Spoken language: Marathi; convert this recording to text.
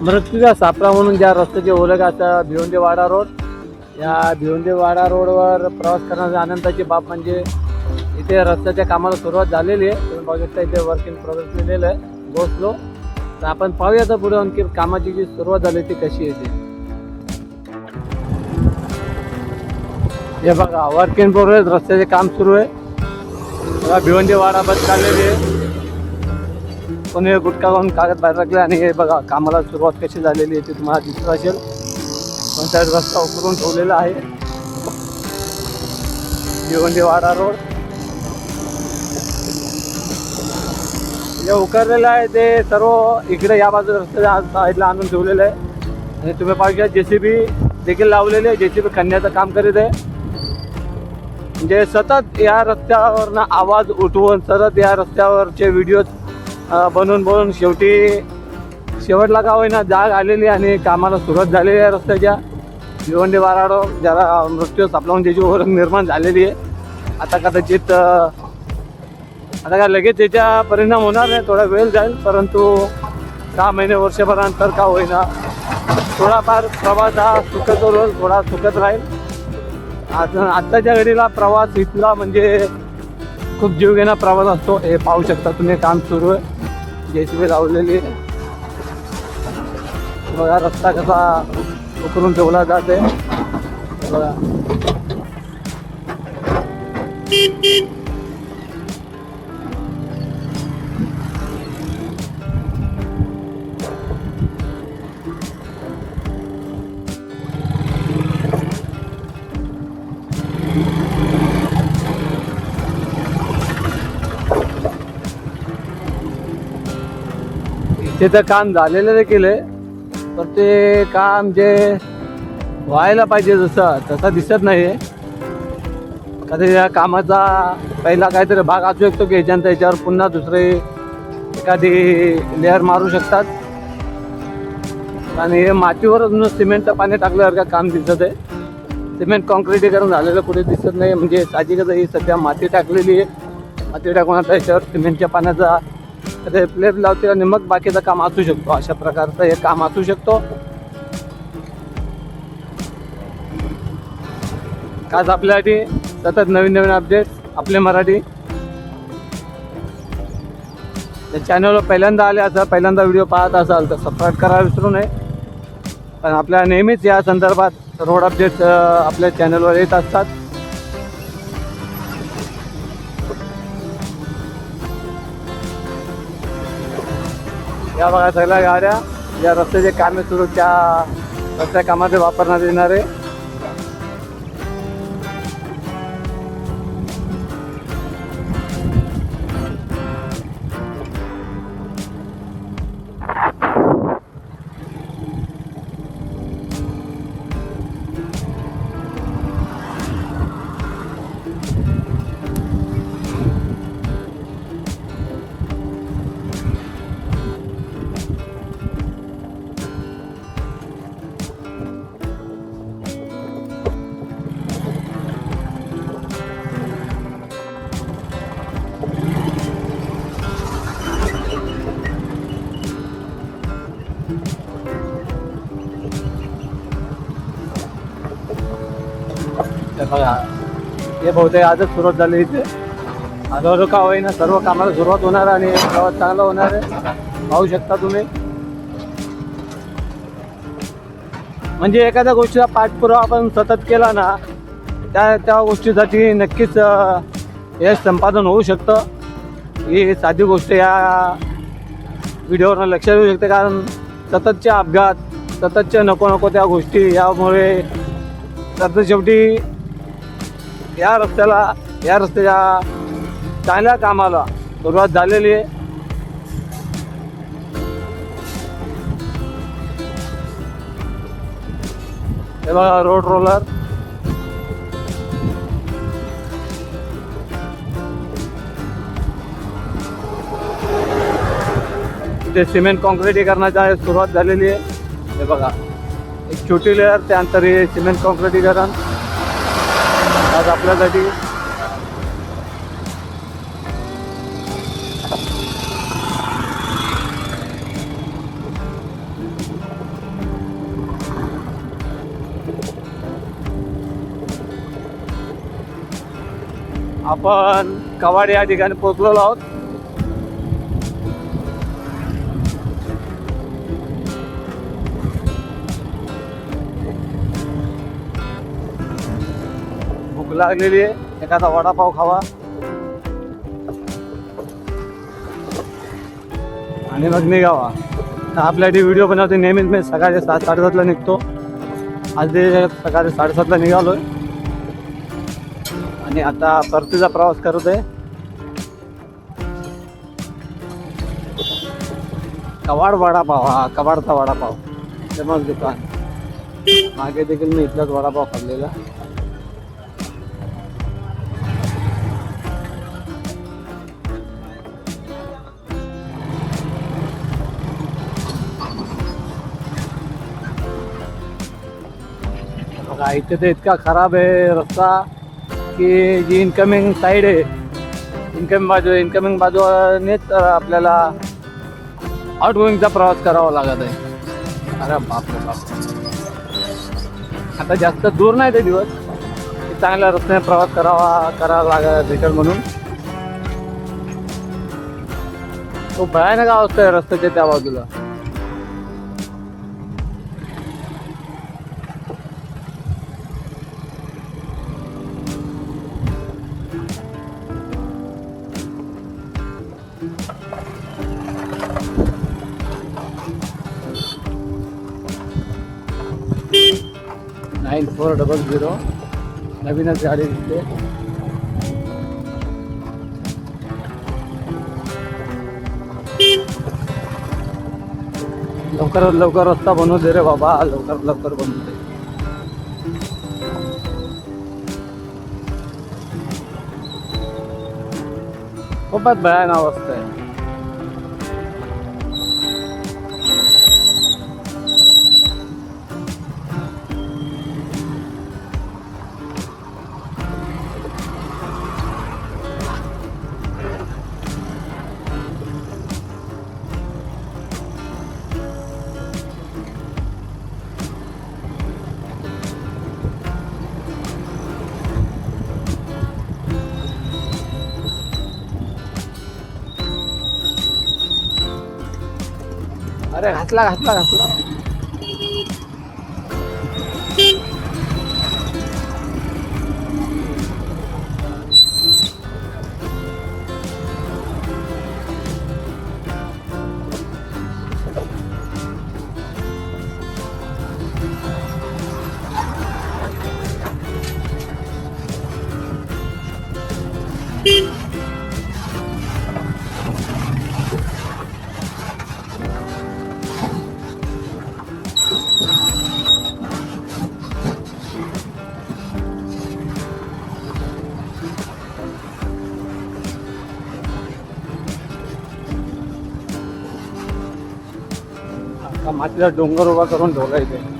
मृत्यूचा सापळा म्हणून ज्या रस्त्याची ओळख आता भिवंडी वाडा रोड या भिवंडी वाडा रोडवर प्रवास करण्याचा आनंदाची बाब म्हणजे इथे रस्त्याच्या कामाला सुरुवात झालेली आहे. तुम्ही बघू शकता इथे वर्क इन प्रोग्रेस लिहिलेलं आहे. गोस्लो तर आपण पाहूया तर पुढे आणखी कामाची जी सुरुवात झाली ती कशी येते हे बघा वर्क इन प्रोग्रेस रस्त्याचे काम सुरू आहे. बघा वाडा बस चाललेली आहे. कोणी गुटखा खाऊन कागद बाहेर टाकले आणि हे बघा कामाला सुरुवात कशी झालेली आहे ती तुम्हाला दिसत असेल. पंचायत रस्ता उकरून ठेवलेला आहे. भिवंडी वाडा रोड. जे उकरलेलं आहे ते सर्व इकडे या बाजू रस्त्याच्या साईडला आणून ठेवलेलं आहे. आणि तुम्ही पाहू सी बी देखील लावलेली आहे. जे सी बी खणण्याचं काम करीत आहे. म्हणजे सतत या रस्त्यावरनं आवाज उठवून सतत या रस्त्यावरचे व्हिडिओ बनून बनून शेवटी शेवटला का होईना जाग आलेली आणि कामाला सुरुवात झालेली आहे रस्त्याच्या. भिवंडी वाराडो ज्याला मृत्यू सापलावून त्याची ओळख निर्माण झालेली आहे. आता कदाचित आता काय लगेच त्याचा परिणाम होणार नाही थोडा वेळ जाईल परंतु सहा महिने वर्षभरानंतर का होईना. थोडाफार प्रवास हा सुखद रोज थोडा सुखद राहील. आता आत्ताच्या घडीला प्रवास इथला म्हणजे खूप जीवघेणा प्रवास असतो हे पाहू शकता तुम्ही काम सुरू आहे. जेसीबी लावलेली आहे. बघा रस्ता कसा उकरून ठेवला जाते बघा तिथं काम झालेलं देखील आहे. पण ते काम जे व्हायला पाहिजे जसं तसं दिसत नाही आहे कधी या कामाचा पहिला काहीतरी भाग असू शकतो की ह्याच्यानंतर याच्यावर पुन्हा दुसरे एखादी लेअर मारू शकतात. आणि हे मातीवरच सिमेंटचं पाणी टाकल्यासारखं काम दिसत आहे. सिमेंट कॉन्क्रिटीकरण झालेलं कुठे दिसत नाही. म्हणजे साहजिकच ही सध्या माती टाकलेली आहे. माती टाकून आता याच्यावर सिमेंटच्या पाण्याचा ते लावतील आणि मग बाकीचं काम असू शकतो. अशा प्रकारचं हे काम असू शकतो. आज आपल्यासाठी सतत नवीन नवीन अपडेट आपले मराठी. चॅनलवर पहिल्यांदा आले असाल पहिल्यांदा व्हिडिओ पाहत असाल तर सबस्क्राईब करायला विसरू नये. कारण आपल्या नेहमीच या संदर्भात रोड अपडेट आपल्या चॅनलवर येत असतात. या बघा सगळ्या गाड्या या रस्त्याचे कामे सुरू त्या रस्त्या कामात वापरण्यात येणार हे बहुतेक आजच सुरुवात झाली इथे. हळूहळू का होईना सर्व कामाला सुरुवात होणार आणि प्रवास चांगला होणार आहे. पाहू शकता तुम्ही. म्हणजे एखाद्या गोष्टीचा पाठपुरावा आपण सतत केला ना त्या त्या गोष्टीसाठी नक्कीच यश संपादन होऊ शकतं. ही साधी गोष्ट या व्हिडिओवर लक्षात येऊ शकते कारण सततचे अपघात सततचे नको नको त्या गोष्टी यामुळे तर शेवटी या रस्त्याला या रस्त्याच्या चांगल्या कामाला सुरुवात झालेली आहे. हे बघा रोड रोलर ते सिमेंट कॉन्क्रिटीकरणाची सुरुवात झालेली आहे. हे बघा एक छोटी लेअर त्यानंतर हे सिमेंट कॉन्क्रिटीकरण आज आपल्यासाठी आपण कवाड या ठिकाणी पोचलेलो आहोत. भूक लागलेली आहे. एखादा वडापाव खावा. आणि मग निघावा. तर आपल्यासाठी व्हिडिओ बनवते नेहमीच मी. सकाळी सात साडेसातला निघतो. आज ते सकाळी साडेसातला निघालो आणि आता परतीचा प्रवास करत आहे. कवाड वडापाव हा कवाडचा वडापाव. फेमस दुकान. मागे देखील मी इथलाच वडापाव खाल्लेला. बघा इथे तर इतका खराब आहे रस्ता की जी इन्कमिंग साईड आहे इन्कमिंग बाजू इन्कमिंग बाजूनेच आपल्याला आउटगोईंगचा प्रवास करावा लागत आहे. अरे बापरे बाप. आता जास्त दूर नाही ते दिवस. चांगल्या रस्त्याने प्रवास करावा करावा लागत रिटर्न म्हणून. तो भयानक अवस्था आहे रस्त्याच्या त्या बाजूला. Four double zero. नवीनच गाडी दिसते. लवकरात लवकर रस्ता बनवू दे रे बाबा. लवकर लवकर बनवू दे. खूपच भयान अवस्था आहे. अरे घातला घातला घातला मातीचा डोंगर उभा करून ठेवला इथे?